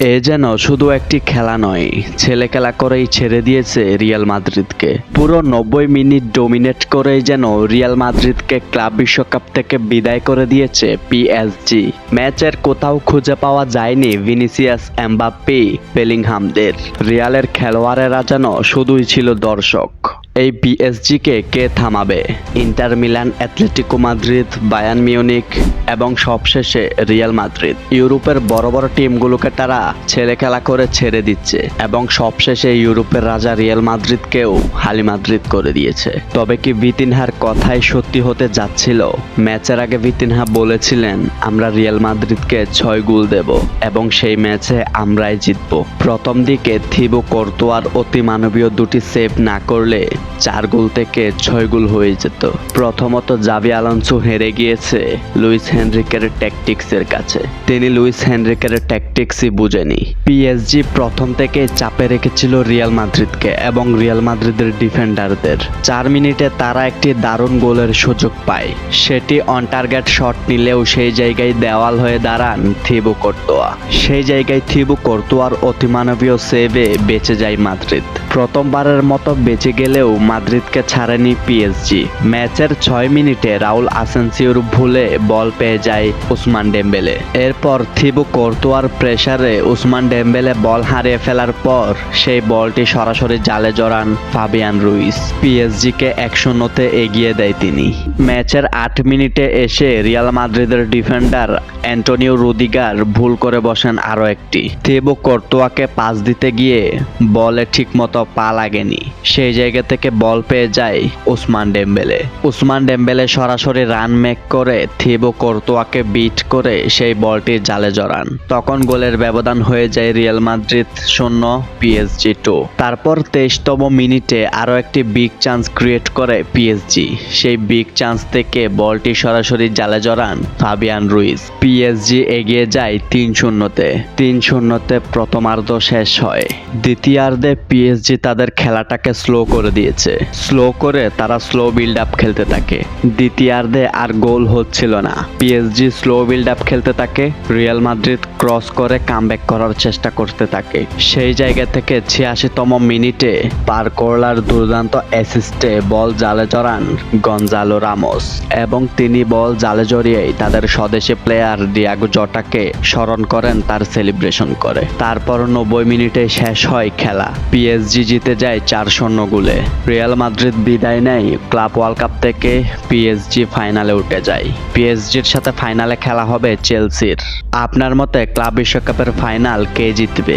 এ যেন শুধু একটি খেলা নয় ছেলে খেলা করেই ছেড়ে দিয়েছে রিয়াল মাদ্রিদকে। পুরো নব্বই মিনিট ডোমিনেট করেই যেন রিয়াল মাদ্রিদকে ক্লাব বিশ্বকাপ থেকে বিদায় করে দিয়েছে পিএসজি ম্যাচের কোথাও খুঁজে পাওয়া যায়নি ভিনিসিয়াস এমবাপ্পে, বেলিংহামদের। রিয়ালের খেলোয়াড়েরা যেন শুধুই ছিল দর্শক। এই পিএসজিকে কে থামাবে? Inter Milan Atletico Madrid Bayern Munich এবং সবশেষে রিয়াল মাদ্রিদ। ইউরোপের বড় বড় টিমগুলোকে তারা ছেলে খেলা করে ছেড়ে দিচ্ছে এবং সবশেষে ইউরোপের রাজা রিয়াল মাদ্রিদকেও হালি মাদ্রিদ করে দিয়েছে। তবে কি ভিতিনহার কথাই সত্যি হতে যাচ্ছিল? ম্যাচের আগে ভিতিনহা বলেছিলেন, আমরা রিয়াল মাদ্রিদকে ছয় গোল দেব এবং সেই ম্যাচে আমরাই জিতব। প্রথম দিকে থিবো কর্তোয়ার অতি মানবীয় দুটি সেভ না করলে চার গোল থেকে ছয় গোল হয়ে যেত। প্রথমত জাভি আলonso হেরে গিয়েছে লুইস হেনরিকের ট্যাকটিক্সের কাছে। তিনি লুইস হেনরিকের ট্যাকটিক্সই বুঝেনি। পিএসজি প্রথম থেকে চাপে রেখেছিল রিয়াল মাদ্রিদকে এবং রিয়াল মাদ্রিদের ডিফেন্ডারদের চার মিনিটে তারা একটি দারুণ গোলের সুযোগ পায়। সেটি অন টার্গেট শট নিলেও সেই জায়গায় দেওয়াল হয়ে দাঁড়ান থিবু কর্তোয়া। সেই জায়গায় থিবু কর্তোয়ার অতিমানবীয় সেভে বেঁচে যায় মাদ্রিদ। প্রথমবারের মতো বেঁচে গেলেও মাদ্রিদকে ছাড়েনি পিএসজি ম্যাচের ছয় মিনিটে রাউল আসেন্সিওর ভুলে বল পেয়ে যায় উসমান ডেম্বেলে। এরপর থিবু কর্তোয়ার প্রেসারে উসমান ডেম্বেলে বল হারিয়ে ফেলার পর সেই বলটি সরাসরি জালে জড়ান ফাবিয়ান রুইস। পিএসজিকে এক শূন্যতে এগিয়ে দেয় তিনি। ম্যাচের আট মিনিটে এসে রিয়াল মাদ্রিদের ডিফেন্ডার অ্যান্টোনিও রুদিগার ভুল করে বসেন আরও একটি। থিবু কর্তোয়াকে পাস দিতে গিয়ে বলে ঠিকমতো পা লাগেনি। সেই জায়গা থেকে বল পেয়ে যায় উসমান ডেম্বেলে। উসমান ডেম্বেলে সরাসরি রান মেক করে থিবো কর্তোয়াকে বিট করে সেই বলটি জালে জড়ান। তখন গোলের ব্যবধান হয়ে যায় রিয়াল মাদ্রিদ শূন্য পিএসজি টু তারপর তেইশতম মিনিটে আরও একটি বিগ চান্স ক্রিয়েট করে পিএসজি সেই বিগ চান্স থেকে বলটি সরাসরি জালে জড়ান ফাবিয়ান রুইস পিএসজি এগিয়ে যায় তিন শূন্যতে। তিন শূন্যতে প্রথমার্ধ শেষ হয়। দ্বিতীয়ার্ধে পিএসজি তাদের খেলাটাকে স্লো করে দিয়েছে। স্লো করে তারা স্লো বিল্ড আপ খেলতে থাকে। দ্বিতীয়ার্ধে আর গোল হচ্ছিল না। পিএসজি স্লো বিল্ড আপ খেলতে থাকে রিয়াল মাদ্রিদ ক্রস করে কামব্যাক করার চেষ্টা করতে থাকে। সেই জায়গা থেকে ছিয়াশিতম মিনিটে পার করলার দুর্দান্ত অ্যাসিস্টে বল জালে জড়ান গঞ্জালো রামোস এবং তিনি বল জালে জড়িয়েই তাদের স্বদেশি প্লেয়ার ডিয়াগো জটাকে স্মরণ করেন তার সেলিব্রেশন করে। তারপর নব্বই মিনিটে শেষ হয় খেলা। পিএসজি জিতে যায় চার শূন্য গোলে রিয়াল মাদ্রিদ বিদায় নেয় ক্লাব ওয়ার্ল্ড কাপ থেকে পিএসজি ফাইনালে উঠে যায়। পিএসজির সাথে ফাইনালে খেলা হবে চেলসির। আপনার মতে ক্লাব বিশ্বকাপের ফাইনাল কে জিতবে?